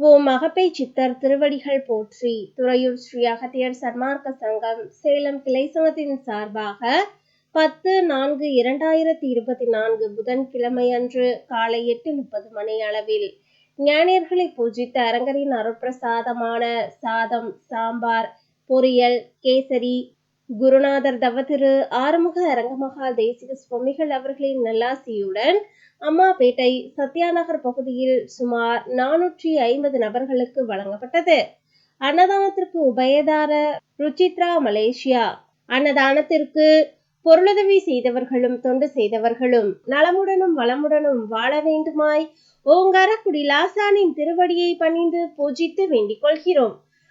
ஓ மகப்பை சித்தர் திருவடிகள் போற்றி துறையூர் ஸ்ரீ அகத்தியர் சன்மார்க்க சங்கம் சேலம் கிளை சங்கத்தின் சார்பாக பத்து நான்கு இரண்டாயிரத்தி இருபத்தி நான்கு புதன்கிழமை அன்று காலை எட்டு முப்பது மணி அளவில் ஞானியர்களை பூஜித்த அரங்கரின் அருட்பிரசாதமான சாதம் சாம்பார் பொரியல் கேசரி குருநாதர் தவத்திரு ஆறுமுக அரங்கமகா தேசிக சுவாமிகள் அவர்களின் நல்லாசியுடன் அம்மாபேட்டை சத்யாநகர் பகுதியில் சுமார் நானூற்றி ஐம்பது நபர்களுக்கு வழங்கப்பட்டது. அன்னதானத்திற்கு உபயதார ருச்சித்ரா மலேசியா. அன்னதானத்திற்கு பொருளுதவி செய்தவர்களும் தொண்டு செய்தவர்களும் நலமுடனும் வளமுடனும் வாழ வேண்டுமாய் ஓங்காரக்குடி லாசானின் திருவடியை பணிந்து பூஜித்து வேண்டிக் கொள்கிறோம்.